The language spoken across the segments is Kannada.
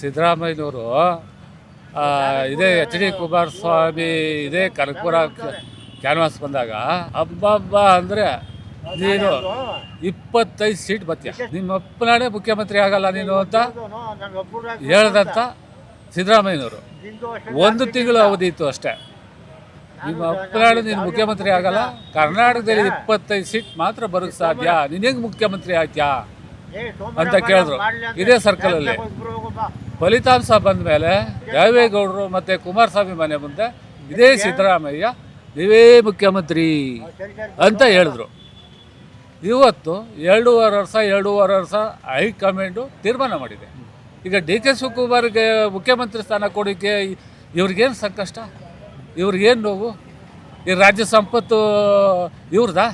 ಸಿದ್ದರಾಮಯ್ಯನವರು ಇದೇ ಎಚ್ ಡಿ ಕುಮಾರಸ್ವಾಮಿ ಇದೇ ಕನಕಪುರ ಕ್ಯಾನ್ವಾಸ್ ಬಂದಾಗ ಹಬ್ಬ ಅಂದರೆ ನೀನು ಇಪ್ಪತ್ತೈದು ಸೀಟ್ ಬತ್ತೀಯ ನಿಮ್ಮ ಅಪ್ಪನಾಡೆ ಮುಖ್ಯಮಂತ್ರಿ ಆಗಲ್ಲ ನೀನು ಅಂತ ಹೇಳ್ದಂತ ಸಿದ್ದರಾಮಯ್ಯನವರು. ಒಂದು ತಿಂಗಳು ಅವಧಿ ಇತ್ತು ಅಷ್ಟೇ. ನಿಮ್ಮ ಅಪ್ಪನಾಡು ನೀನು ಮುಖ್ಯಮಂತ್ರಿ ಆಗಲ್ಲ ಕರ್ನಾಟಕದಲ್ಲಿ ಇಪ್ಪತ್ತೈದು ಸೀಟ್ ಮಾತ್ರ ಬರೋಕ್ಕೆ ಸಾಧ್ಯ. ನೀನು ಹೆಂಗೆ ಮುಖ್ಯಮಂತ್ರಿ ಆಯ್ತಾ ಅಂತ ಕೇಳಿದ್ರು. ಇದೇ ಸರ್ಕಲಲ್ಲಿ ಫಲಿತಾಂಶ ಬಂದ ಮೇಲೆ ದೇವೇಗೌಡರು ಮತ್ತು ಕುಮಾರಸ್ವಾಮಿ ಮನೆ ಮುಂದೆ ಇದೇ ಸಿದ್ದರಾಮಯ್ಯ, ನೀವೇ ಮುಖ್ಯಮಂತ್ರಿ ಅಂತ ಹೇಳಿದ್ರು. ಇವತ್ತು ಎರಡೂವರೆ ವರ್ಷ ಎರಡೂವರೆ ವರ್ಷ ಹೈಕಮಾಂಡು ತೀರ್ಮಾನ ಮಾಡಿದೆ. ಈಗ ಡಿ ಕೆ ಶಿವಕುಮಾರ್ಗೆ ಮುಖ್ಯಮಂತ್ರಿ ಸ್ಥಾನ ಕೊಡೋಕ್ಕೆ ಇವ್ರಿಗೇನು ಸಂಕಷ್ಟ? ಇವ್ರಿಗೇನು ನೋವು? ಈ ರಾಜ್ಯ ಸಂಪತ್ತು ಇವ್ರದಾ?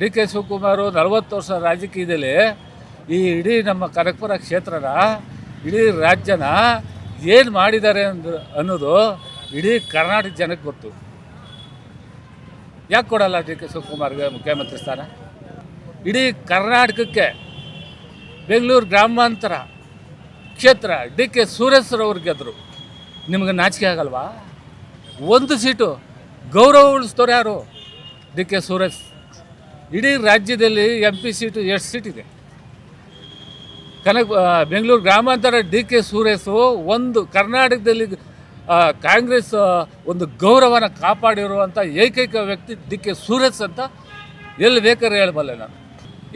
ಡಿ ಕೆ ಶಿವಕುಮಾರು ನಲವತ್ತು ವರ್ಷ ರಾಜಕೀಯದಲ್ಲಿ ಈ ಇಡೀ ನಮ್ಮ ಕನಕಪುರ ಕ್ಷೇತ್ರನ ಇಡೀ ರಾಜ್ಯನ ಏನು ಮಾಡಿದ್ದಾರೆ ಅಂದು, ಅನ್ನೋದು ಇಡೀ ಕರ್ನಾಟಕ ಜನಕ್ಕೆ ಗೊತ್ತು. ಯಾಕೆ ಕೊಡಲ್ಲ ಡಿ ಕೆ ಶಿವಕುಮಾರ್ಗೆ ಮುಖ್ಯಮಂತ್ರಿ ಸ್ಥಾನ? ಇಡೀ ಕರ್ನಾಟಕಕ್ಕೆ ಬೆಂಗಳೂರು ಗ್ರಾಮಾಂತರ ಕ್ಷೇತ್ರ ಡಿ ಕೆ ಸುರೇಶ್ರವ್ರು ಗೆದ್ದರು ನಿಮಗೆ ನಾಚಿಕೆ ಆಗಲ್ವಾ? ಒಂದು ಸೀಟು ಗೌರವ ಉಳಿಸ್ತವ್ರು ಯಾರು? D K Suresh. ಇಡೀ ರಾಜ್ಯದಲ್ಲಿ ಎಂ ಪಿ ಸೀಟು ಎಷ್ಟು ಸೀಟ್ ಇದೆ? ಕನಕ ಬೆಂಗಳೂರು ಗ್ರಾಮಾಂತರ ಡಿ ಕೆ ಸುರೇಶು ಒಂದು ಕರ್ನಾಟಕದಲ್ಲಿ ಕಾಂಗ್ರೆಸ್ ಒಂದು ಗೌರವನ ಕಾಪಾಡಿರುವಂಥ ಏಕೈಕ ವ್ಯಕ್ತಿ ಡಿ ಕೆ ಸುರೇಶ್ ಅಂತ ಎಲ್ಲಿ ಬೇಕಾದ್ರೆ ಹೇಳಬಲ್ಲೆ ನಾನು.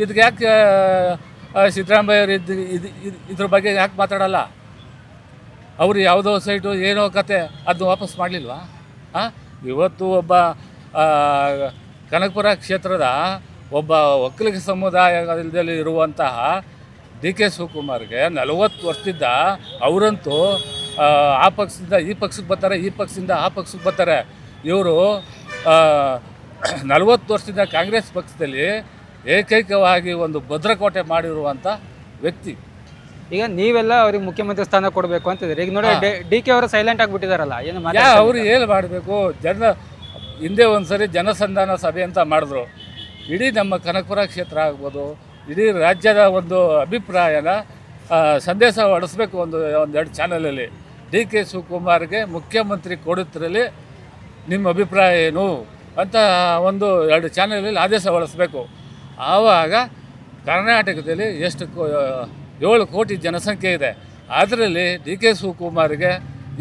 ಇದಕ್ಕೆ ಯಾಕೆ ಸಿದ್ದರಾಮಯ್ಯವ್ರು ಇದು, ಇದು- ಇದ್ರ ಬಗ್ಗೆ ಯಾಕೆ ಮಾತಾಡಲ್ಲ? ಅವರು ಯಾವುದೋ ಸೈಟು, ಏನೋ ಕತೆ ಅದನ್ನ ವಾಪಸ್ ಮಾಡಲಿಲ್ವಾ? ಹಾಂ ಇವತ್ತು ಒಬ್ಬ ಕನಕಪುರ ಕ್ಷೇತ್ರದ ಒಬ್ಬ ಒಕ್ಕಲಿಗ ಸಮುದಾಯದಲ್ಲಿ ಇರುವಂತಹ ಡಿ ಕೆ ಶಿವಕುಮಾರ್ಗೆ ನಲವತ್ತು ವರ್ಷದಿಂದ ಅವರಂತೂ ಆ, ಪಕ್ಷದಿಂದ ಈ ಪಕ್ಷಕ್ಕೆ ಬರ್ತಾರೆ ಈ ಪಕ್ಷದಿಂದ ಆ ಪಕ್ಷಕ್ಕೆ ಬರ್ತಾರೆ. ಇವರು ನಲವತ್ತು ವರ್ಷದಿಂದ ಕಾಂಗ್ರೆಸ್ ಪಕ್ಷದಲ್ಲಿ ಏಕೈಕವಾಗಿ ಒಂದು ಭದ್ರಕೋಟೆ ಮಾಡಿರುವಂಥ ವ್ಯಕ್ತಿ. ಈಗ ನೀವೆಲ್ಲ ಅವ್ರಿಗೆ ಮುಖ್ಯಮಂತ್ರಿ ಸ್ಥಾನ ಕೊಡಬೇಕು ಅಂತಿದ್ರೆ ಈಗ ನೋಡಿ ಡಿ ಕೆ ಅವರು ಸೈಲೆಂಟ್ ಆಗಿಬಿಟ್ಟಿದಾರಲ್ಲ ಏನು ಅವ್ರು ಏನು ಮಾಡಬೇಕು? ಜನ ಹಿಂದೆ ಒಂದು ಸರಿ ಜನಸಂಧಾನ ಸಭೆ ಅಂತ ಮಾಡಿದ್ರು. ಇಡೀ ನಮ್ಮ ಕನಕಪುರ ಕ್ಷೇತ್ರ ಆಗ್ಬೋದು ಇಡೀ ರಾಜ್ಯದ ಒಂದು ಅಭಿಪ್ರಾಯನ ಸಂದೇಶ ಹೊಡಿಸ್ಬೇಕು ಒಂದು, ಒಂದೆರಡು ಚಾನಲಲ್ಲಿ ಡಿ ಕೆ ಶಿವಕುಮಾರ್ಗೆ ಮುಖ್ಯಮಂತ್ರಿ ಕೊಡುತ್ತರಲ್ಲಿ ನಿಮ್ಮ ಅಭಿಪ್ರಾಯ ಏನು ಅಂತ ಒಂದು ಎರಡು ಚಾನಲಲ್ಲಿ ಆದೇಶ ಹೊರಡಿಸ್ಬೇಕು. ಆವಾಗ ಕರ್ನಾಟಕದಲ್ಲಿ ಎಷ್ಟು ಏಳು ಕೋಟಿ ಜನಸಂಖ್ಯೆ ಇದೆ. ಅದರಲ್ಲಿ ಡಿ ಕೆ ಶಿವಕುಮಾರ್ಗೆ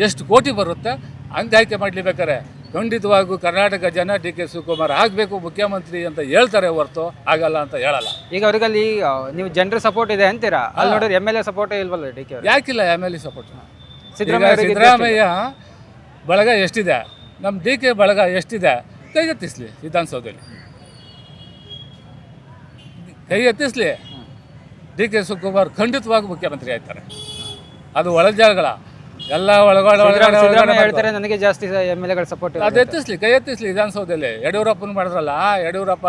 ಎಷ್ಟು ಕೋಟಿ ಬರುತ್ತೆ ಹಂಗೆ ಆಯ್ಕೆ ಮಾಡಲಿಬೇಕಾರೆ ಖಂಡಿತವಾಗೂ ಕರ್ನಾಟಕ ಜನ ಡಿ ಕೆ ಶಿವಕುಮಾರ್ ಆಗಬೇಕು ಮುಖ್ಯಮಂತ್ರಿ ಅಂತ ಹೇಳ್ತಾರೆ ಹೊರತು ಆಗಲ್ಲ ಅಂತ ಹೇಳಲ್ಲ. ಈಗ ಅವ್ರಿಗಲ್ಲಿ ನೀವು ಜನರ ಸಪೋರ್ಟ್ ಇದೆ ಅಂತೀರಾ? ಅಲ್ಲಿ ನೋಡಿದ್ರೆ ಎಂ ಎಲ್ ಎ ಸಪೋರ್ಟ್ ಇಲ್ವಲ್ಲ ಡಿ ಕೆ ಯಾಕಿಲ್ಲ M L A support Siddaramaiah ಬಳಗ ಎಷ್ಟಿದೆ? ನಮ್ಮ ಡಿ ಕೆ ಬಳಗ ಎಷ್ಟಿದೆ? ಕೈ ಎತ್ತಿಸ್ಲಿ ವಿಧಾನಸೌಧದಲ್ಲಿ. ಕೈ ಎತ್ತಿಸ್ಲಿ. ಡಿ ಕೆ ಶಿವಕುಮಾರ್ ಖಂಡಿತವಾಗಿ ಮುಖ್ಯಮಂತ್ರಿ ಆಯ್ತಾರೆ ಅದು ಒಳಜಾಳಗಳ ಎಲ್ಲ ಒಳಗಡೆ ಸಿದ್ದರಾಮಯ್ಯ ಹೇಳ್ತಾರೆ ನನಗೆ ಜಾಸ್ತಿ ಎಂ ಎಲ್ ಎಗಳ ಸಪೋರ್ಟ್ ಅದು ಎತ್ತಿಸ್ಲಿ ಕೈ ಎತ್ತಿಸ್ಲಿ ವಿಧಾನಸೌಧದಲ್ಲಿ. ಯಡಿಯೂರಪ್ಪನ ಮಾಡಿದ್ರಲ್ಲ ಯಡಿಯೂರಪ್ಪ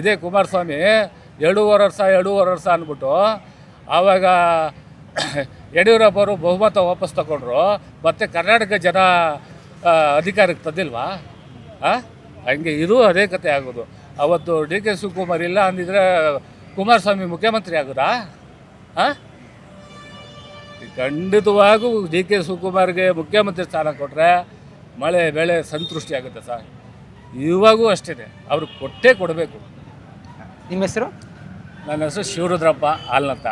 ಇದೇ ಕುಮಾರಸ್ವಾಮಿ ಎರಡೂವರೆ ವರ್ಷ ಎರಡೂವರೆ ವರ್ಷ ಅಂದ್ಬಿಟ್ಟು ಆವಾಗ ಯಡಿಯೂರಪ್ಪ ಅವರು ಬಹುಮತ ವಾಪಸ್ ತಗೊಂಡ್ರು. ಮತ್ತು ಕರ್ನಾಟಕ ಜನ ಅಧಿಕಾರಕ್ಕೆ ತಂದಿಲ್ವಾ? ಹಾಂ ಹಂಗೆ ಇದು ಅದೇ ಕತೆ ಆಗೋದು. ಅವತ್ತು ಡಿ ಕೆ ಶಿವಕುಮಾರ್ ಇಲ್ಲ ಅಂದಿದ್ರೆ ಕುಮಾರಸ್ವಾಮಿ ಮುಖ್ಯಮಂತ್ರಿ ಆಗೋದಾ? ಹಾಂ ಖಂಡಿತವಾಗೂ ಡಿ ಕೆ ಶಿವಕುಮಾರ್ಗೆ ಮುಖ್ಯಮಂತ್ರಿ ಸ್ಥಾನ ಕೊಟ್ಟರೆ ಮಳೆ ಬೆಳೆ ಸಂತೃಷ್ಟಿ ಆಗುತ್ತೆ ಸರ್. ಇವಾಗೂ ಅಷ್ಟೇ ಅವ್ರಿಗೆ ಕೊಟ್ಟೇ ಕೊಡಬೇಕು. ನಿಮ್ಮ ಹೆಸರು? ನನ್ನ ಹೆಸರು ಶಿವರುದ್ರಪ್ಪ ಹಾಲ್ನಂತ